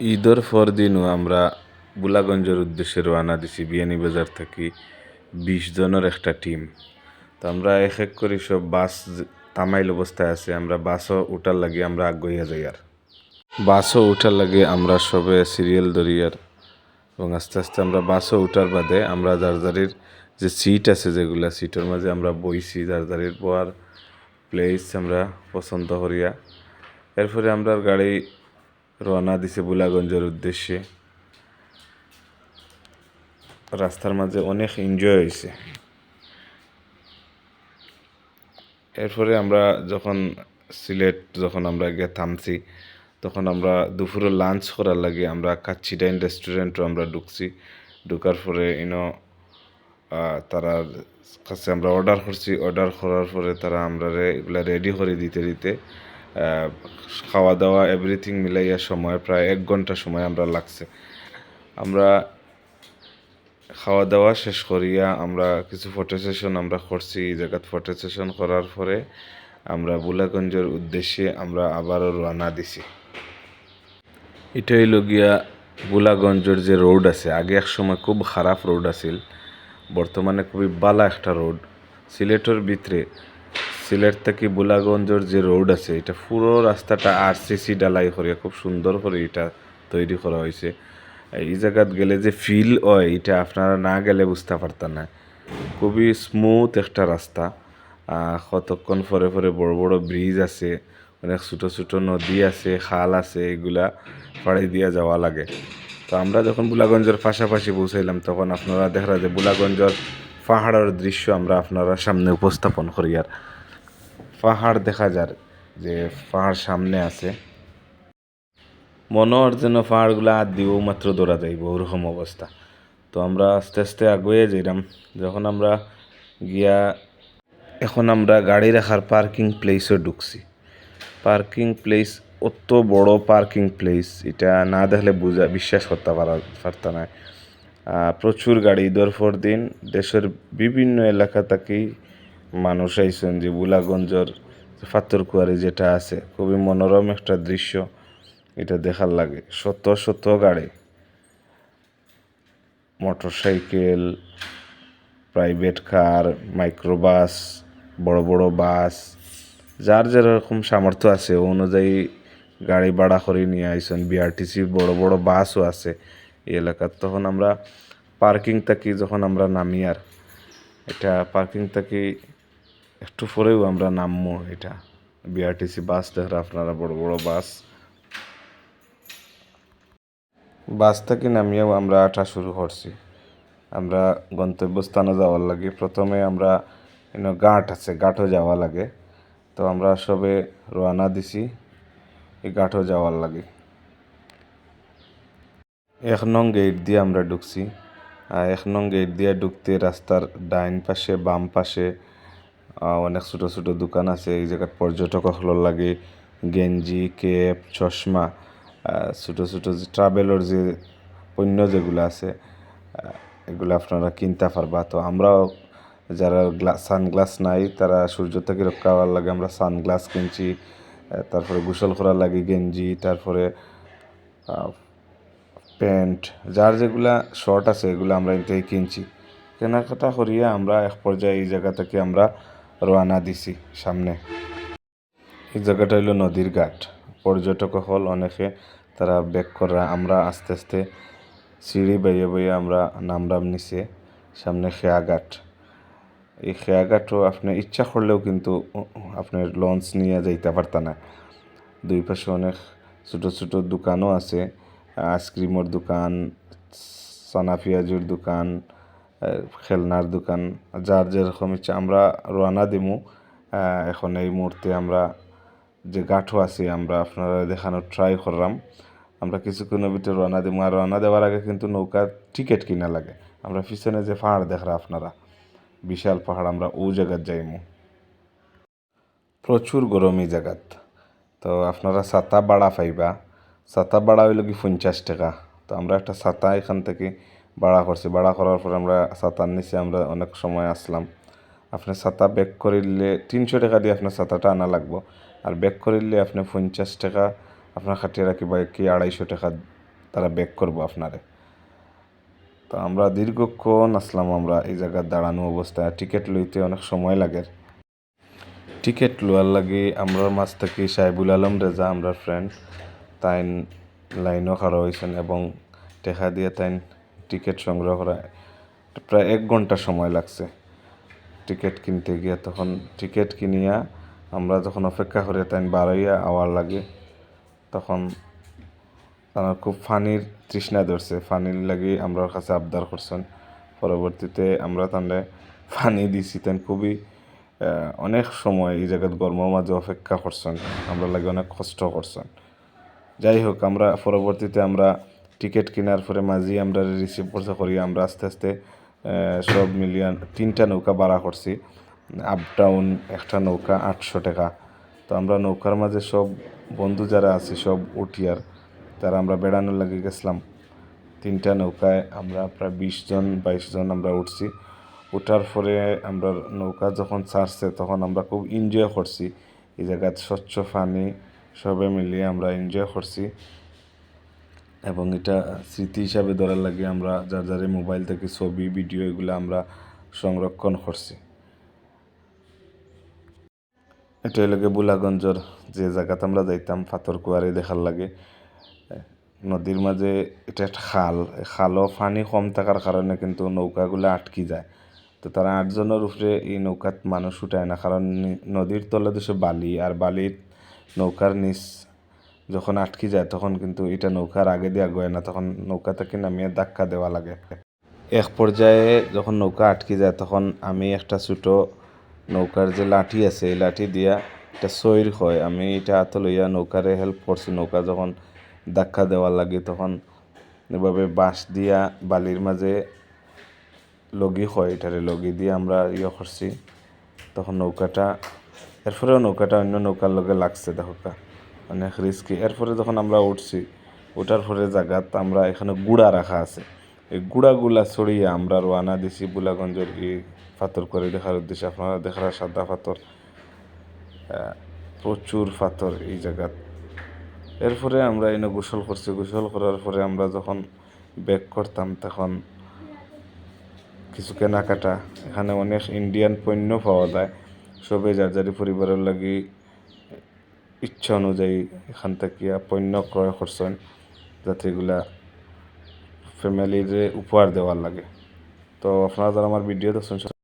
ঈদের পর দিনও আমরা বুলাগঞ্জের উদ্দেশ্যে রওনা দিছি। বিয়ানীবাজার থেকে বিশ জনের একটা টিম। তো আমরা এক এক করে সব বাস তামাইল অবস্থায় আছে। আমরা বাসও উঠার লাগে আমরা আগুইয়া যাই আর। বাসও উঠার লাগে আমরা সবে সিরিয়াল ধরি আর। এবং আস্তে আস্তে আমরা বাসও উঠার বাদে আমরা জারজারির যে সিট আছে যেগুলা, সিটের মাঝে আমরা বইছি জারজারির বয়ার প্লেস আমরা পছন্দ করিয়া। এরপরে আমরা গাড়ি রওনা দিছে বুলাগঞ্জের উদ্দেশ্যে। রাস্তার মাঝে অনেক এনজয় হয়েছে। এরপরে আমরা যখন সিলেট যখন আমরা গিয়ে থামছি, তখন আমরা দুপুরে লাঞ্চ করার লাগে আমরা কাচ্চিডাইন রেস্টুরেন্টও আমরা ঢুকছি। ঢুকার পরে ইনো তারা কাছে আমরা অর্ডার করছি। অর্ডার করার পরে তারা আমরা এগুলা রেডি করে দিতে দিতে খাওয়া দাওয়া এভরিথিং মিলাইয়া সময়, প্রায় এক ঘণ্টা সময় আমরা লাগছে। আমরা খাওয়া দাওয়া শেষ করিয়া আমরা কিছু ফটো সেশন আমরা করছি, এই জায়গাত ফটো সেশন করার পরে আমরা বুলাগঞ্জের উদ্দেশ্যে আমরা আবারও রওনা দিছি। এটাই লগিয়া বুলাগঞ্জের যে রোড আছে, আগে এক সময় খুব খারাপ রোড আছিল, বর্তমানে খুবই বালা একটা রোড সিলেটের ভিতরে সিলেট থেকে বুলাগঞ্জের যে রোড আছে, এটা পুরো রাস্তাটা আর আরসিসি ডালাই করে, খুব সুন্দর করে এটা তৈরি করা হয়েছে। এই জায়গাত গেলে যে ফিল হয়, এটা আপনারা না গেলে বুঝতে পারতেন না। খুবই স্মুথ একটা রাস্তা। কতক্ষণ পরে পরে বড় বড় ব্রিজ আছে, অনেক ছোটো ছোটো নদী আছে, খাল আছে, এগুলা পাড়ি দিয়া যাওয়া লাগে। তো আমরা যখন বুলাগঞ্জের পাশাপাশি পৌঁছাইলাম, তখন আপনারা দেখা যে বুলাগঞ্জের পাহাড়ের দৃশ্য আমরা আপনারা সামনে উপস্থাপন করি আর। পাহাড় দেখা যার, যে পাহাড় সামনে আছে। মনে হয় যেন পাহাড়গুলো হাত দিয়েও মাত্র দৌড়া যাইব ওরকম অবস্থা। তো আমরা আস্তে আস্তে আগুয়ে যাইলাম যখন আমরা গিয়া, এখন আমরা গাড়ি রাখার পার্কিং প্লেসে ঢুকছি। পার্কিং প্লেস অত বড় পার্কিং প্লেস এটা না দেখলে বুঝা, বিশ্বাস করতে পারা পারত না। প্রচুর গাড়ি, ঈদের পর দিন দেশের বিভিন্ন এলাকা থেকেই মানুষ আইসেন যে বুলাগঞ্জর ফাত্তরকুয়ারি যেটা আছে, খুবই মনোরম একটা দৃশ্য। এটা দেখার লাগে। শত শত গাড়ি। মোটরসাইকেল, প্রাইভেট কার, মাইক্রোবাস, বড় বড় বাস, যার যেরকম সামর্থ্য আছে অনুযায়ী গাড়ি ভাড়া করে নিয়ে আইসেন বিআরটিসি বড় বড় বাসও আছে। এই এলাকার তখন আমরা পার্কিং থাকি যখন আমরা নামি আর। এটা পার্কিং থাকি একটু পরেও আমরা নামবো এটা। বিআরটিসি বাস দেখরা আপনারা বড় বড় বাস। বাস থেকে নামিয়েও আমরা আটা শুরু করছি। আমরা গন্তব্যস্থানে যাওয়ার লাগে। প্রথমে আমরা ঘাট আছে, ঘাটও যাওয়া লাগে। তো আমরা সবে রওনা দিছি এই ঘাটও যাওয়ার লাগে। এক নং গেট দিয়ে আমরা ঢুকছি। এক নং গেট দিয়ে ঢুকতে রাস্তার ডাইন পাশে, বাম পাশে অনেক ছোট ছোট দোকান আছে। এই জায়গার পর্যটক হলোর লাগে গেঞ্জি, কেপ, চশমা ছোটো ছোটো যে ট্রাভেলের যে পণ্য যেগুলো আছে এগুলো আপনারা কিনতে পারবা। তো আমরাও যারা গ্লাস সানগ্লাস নাই, তারা সূর্য থেকে রক্ষা হওয়ার লাগে আমরা সানগ্লাস কিনছি তারপরে গোসল করার লাগে গেঞ্জি, তারপরে প্যান্ট, যার যেগুলা শর্ট আছে, এগুলো আমরা এটাই কিনছি। কেনাকাটা করিয়া আমরা এক পর্যায়ে এই জায়গা থেকে আমরা রওনা দিছি, সামনে। এই জায়গাটা হলো নদীর ঘাট। পর্যটক হল অনেকে, তারা ব্যাক করা, আমরা আস্তে আস্তে সিঁড়ি বাইয়ে বাইয়ে আমরা নামরাম নিচে সামনে খেয়াঘাট এই খেয়াঘাটও আপনি ইচ্ছা করলেও কিন্তু আপনার লঞ্চ নিয়ে যাইতে পারত না। দুই পাশে অনেক ছোটো ছোটো দোকানও আছে, আইসক্রিমের দোকান সানা পেঁয়াজুর দোকান খেলনার দোকান, যার যেরকম ইচ্ছা, আমরা রওনা দিমু। এখন এই মুহূর্তে আমরা যে গাঠো আছে, আমরা আপনারা দেখানোর ট্রাই করলাম। আমরা কিছুক্ষণের ভিতরে রওনা দিমু, আর রওনা দেওয়ার আগে কিন্তু নৌকার টিকিট কিনা লাগে। আমরা পিছনে যে পাহাড় দেখরা আপনারা, বিশাল পাহাড়, আমরা ও জায়গাত যাইমু। প্রচুর গরম এই জায়গাত। তো আপনারা ছাতা বাড়া পাইবা। ছাতা বাড়া হইল কি পঞ্চাশ টাকা। তো আমরা একটা ছাতা এখান থেকে ভাড়া করছি। ভাড়া করার পর আমরা ছাতার নিচে আমরা অনেক সময় আসলাম। আপনি ছাতা ব্যাক করিলে তিনশো টাকা দিয়ে আপনার ছাতাটা আনা লাগবো। আর ব্যাক করিলে আপনি পঞ্চাশ টাকা, আপনার খাটিয়ে রাখি বা কি আড়াইশো টাকা তারা ব্যাক করব আপনারে। তো আমরা দীর্ঘক্ষণ আসলাম আমরা এই জায়গায় দাঁড়ানো অবস্থায়। টিকিট লইতে অনেক সময় লাগে। টিকিট লোয়ার লাগে আমরার মাছ থেকে সাহেবুল আলম রেজা আমরা ফ্রেন্ড তাই লাইনও খাড়া হয়েছেন এবং টেকা দিয়ে তাই টিকিট সংগ্রহ করা, প্রায় এক ঘণ্টা সময় লাগছে। টিকিট কিনতে গিয়ে তখন টিকিট কিনিয়া আমরা যখন অপেক্ষা করে তাই বারোইয়া আওয়ার লাগে, তখন তারা খুব ফানির তৃষ্ণা ধরছে। ফানির লাগি আমরা কাছে আবদার করছেন। পরবর্তীতে আমরা তাহলে ফানি দিছি তেন খুবই অনেক সময় এই জায়গাত গরমের মাঝে অপেক্ষা করছেন। আমরা লাগে অনেক কষ্ট করছেন। যাই হোক, আমরা পরবর্তীতে আমরা টিকিট কেনার পরে মাঝি আমরা রিসিভ করতে করি আমরা আস্তে আস্তে সব মিলিয়ন তিনটা নৌকা ভাড়া করছি। আপ ডাউন একটা নৌকা আটশো টাকা। তো আমরা নৌকার মাঝে সব বন্ধু যারা আছি, সব উঠিয়ার, তারা আমরা বেড়ানোর লাগে গেছিলাম। তিনটা নৌকায় আমরা প্রায় বিশ জন, বাইশ জন আমরা উঠছি। ওঠার পরে আমরা নৌকা যখন ছাড়ছে, তখন আমরা খুব এনজয় করছি। এই জায়গায় স্বচ্ছ পানি, সবে মিলিয়ে আমরা এনজয় করছি। এবং এটা স্মৃতি হিসাবে ধরার লাগে আমরা যার যারে মোবাইল থেকে ছবি, ভিডিও এগুলো আমরা সংরক্ষণ করছি। এটা লাগে বুলাগঞ্জর যে জায়গাতে আমরা যাইতাম পাথর কুয়ারি দেখার লাগে। নদীর মাঝে এটা একটা খাল খালও পানি কম থাকার কারণে কিন্তু নৌকাগুলো আটকি যায়। তো তারা আটজনের উপরে এই নৌকাত মানুষ উঠায় না, কারণ নদীর তলে দেশে বালি, আর বালির নৌকার নিচ যখন আটকি যায়, তখন কিন্তু এটা নৌকার আগে দিয়ে আগে না, তখন নৌকা থেকে নামিয়ে ধাক্কা দেওয়া লাগে। এক পর্যায়ে যখন নৌকা আটকে যায়, তখন আমি একটা ছোটো নৌকার যে লাঠি আছে, এই লাঠি দিয়া এটা সৈর হয়। আমি এটা হাতে লইয়া নৌকারে হেল্প করছি। নৌকা যখন ধাক্কা দেওয়ার লাগে, তখন এভাবে বাঁশ দিয়া বালির মাঝে লগি হয়, এটারে লগি দিয়ে আমরা ইয়ে করছি। তখন নৌকাটা, এরপরেও নৌকাটা অন্য নৌকার লগে লাগছে, দেখো অনেক রিস্কি এরপরে যখন আমরা উঠছি ওঠার পরে জায়গাত আমরা এখানে গুড়া রাখা আছে। এই গুড়াগুলা ছড়িয়ে আমরা রোয়ানা দিছি বুলাগঞ্জের এই পাথর করে দেখার উদ্দেশ্যে। আপনারা দেখার সাদা পাথর প্রচুর পাথর এই জায়গাত এরপরে আমরা এনে গোসল করছি। গোসল করার পরে আমরা যখন ব্যাক করতাম তখন কিছু কেনাকাটা। এখানে অনেক ইন্ডিয়ান পণ্য পাওয়া যায়। সবে যার যারি পরিবারের লাগি ইচ্ছা অনুযায়ী এখান থেকে পণ্য ক্রয় করছেন যাতে এগুলা ফ্যামিলির উপহার দেওয়ার লাগে। তো আপনারা যারা আমার ভিডিও দেখছেন